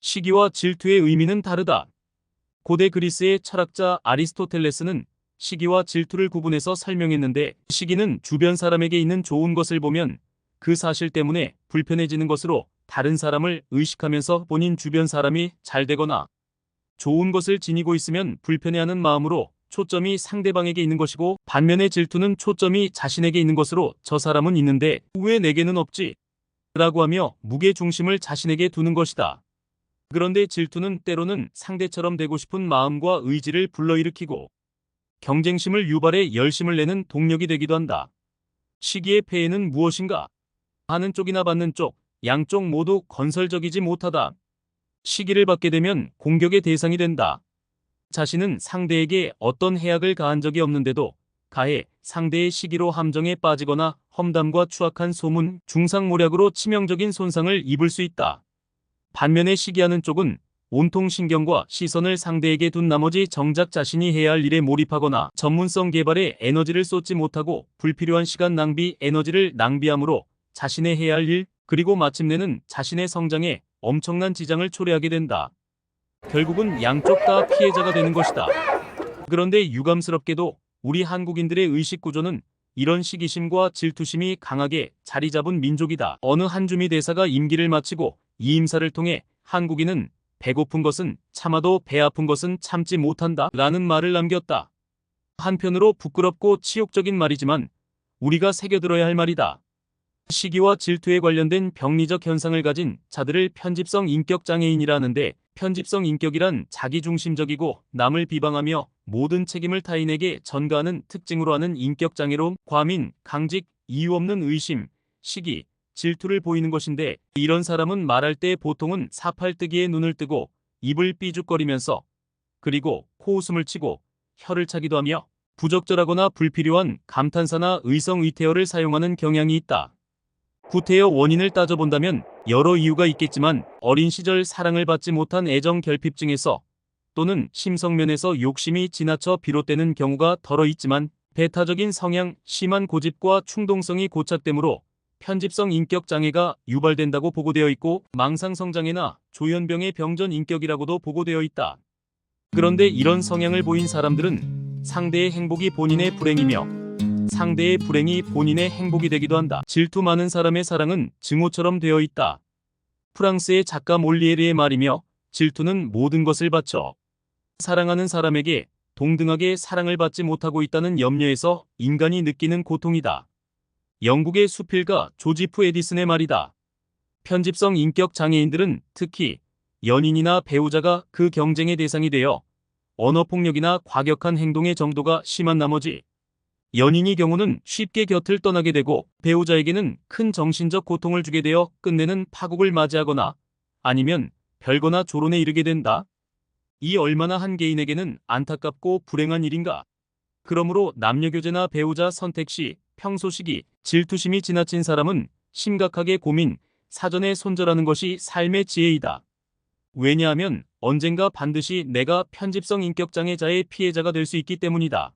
시기와 질투의 의미는 다르다. 고대 그리스의 철학자 아리스토텔레스는 시기와 질투를 구분해서 설명했는데 시기는 주변 사람에게 있는 좋은 것을 보면 그 사실 때문에 불편해지는 것으로 다른 사람을 의식하면서 본인 주변 사람이 잘 되거나 좋은 것을 지니고 있으면 불편해하는 마음으로 초점이 상대방에게 있는 것이고 반면에 질투는 초점이 자신에게 있는 것으로 저 사람은 있는데 왜 내게는 없지? 라고 하며 무게 중심을 자신에게 두는 것이다. 그런데 질투는 때로는 상대처럼 되고 싶은 마음과 의지를 불러일으키고 경쟁심을 유발해 열심을 내는 동력이 되기도 한다. 시기의 폐해는 무엇인가? 하는 쪽이나 받는 쪽, 양쪽 모두 건설적이지 못하다. 시기를 받게 되면 공격의 대상이 된다. 자신은 상대에게 어떤 해악을 가한 적이 없는데도 가해 상대의 시기로 함정에 빠지거나 험담과 추악한 소문, 중상모략으로 치명적인 손상을 입을 수 있다. 반면에 시기하는 쪽은 온통 신경과 시선을 상대에게 둔 나머지 정작 자신이 해야 할 일에 몰입하거나 전문성 개발에 에너지를 쏟지 못하고 불필요한 시간 낭비, 에너지를 낭비함으로 자신의 해야 할 일, 그리고 마침내는 자신의 성장에 엄청난 지장을 초래하게 된다. 결국은 양쪽 다 피해자가 되는 것이다. 그런데 유감스럽게도 우리 한국인들의 의식 구조는 이런 시기심과 질투심이 강하게 자리 잡은 민족이다. 어느 한주미 대사가 임기를 마치고 이 임사를 통해 한국인은 배고픈 것은 참아도 배 아픈 것은 참지 못한다. 라는 말을 남겼다. 한편으로 부끄럽고 치욕적인 말이지만 우리가 새겨들어야 할 말이다. 시기와 질투에 관련된 병리적 현상을 가진 자들을 편집성 인격 장애인이라는데 편집성 인격이란 자기중심적이고 남을 비방하며 모든 책임을 타인에게 전가하는 특징으로 하는 인격 장애로 과민, 강직, 이유 없는 의심, 시기, 질투를 보이는 것인데 이런 사람은 말할 때 보통은 사팔뜨기에 눈을 뜨고 입을 삐죽거리면서 그리고 코웃음을 치고 혀를 차기도 하며 부적절하거나 불필요한 감탄사나 의성의태어를 사용하는 경향이 있다. 구태여 원인을 따져본다면 여러 이유가 있겠지만 어린 시절 사랑을 받지 못한 애정 결핍증에서 또는 심성면에서 욕심이 지나쳐 비롯되는 경우가 덜어 있지만 배타적인 성향, 심한 고집과 충동성이 고착되므로 편집성 인격 장애가 유발된다고 보고되어 있고 망상성장애나 조현병의 병전 인격이라고도 보고되어 있다. 그런데 이런 성향을 보인 사람들은 상대의 행복이 본인의 불행이며 상대의 불행이 본인의 행복이 되기도 한다. 질투 많은 사람의 사랑은 증오처럼 되어 있다. 프랑스의 작가 몰리에르의 말이며 질투는 모든 것을 바쳐 사랑하는 사람에게 동등하게 사랑을 받지 못하고 있다는 염려에서 인간이 느끼는 고통이다. 영국의 수필가 조지프 에디슨의 말이다. 편집성 인격 장애인들은 특히 연인이나 배우자가 그 경쟁의 대상이 되어 언어폭력이나 과격한 행동의 정도가 심한 나머지 연인이 경우는 쉽게 곁을 떠나게 되고 배우자에게는 큰 정신적 고통을 주게 되어 끝내는 파국을 맞이하거나 아니면 별거나 조론에 이르게 된다. 이 얼마나 한 개인에게는 안타깝고 불행한 일인가. 그러므로 남녀교제나 배우자 선택 시 평소 시기 질투심이 지나친 사람은 심각하게 고민, 사전에 손절하는 것이 삶의 지혜이다. 왜냐하면 언젠가 반드시 내가 편집성 인격장애자의 피해자가 될 수 있기 때문이다.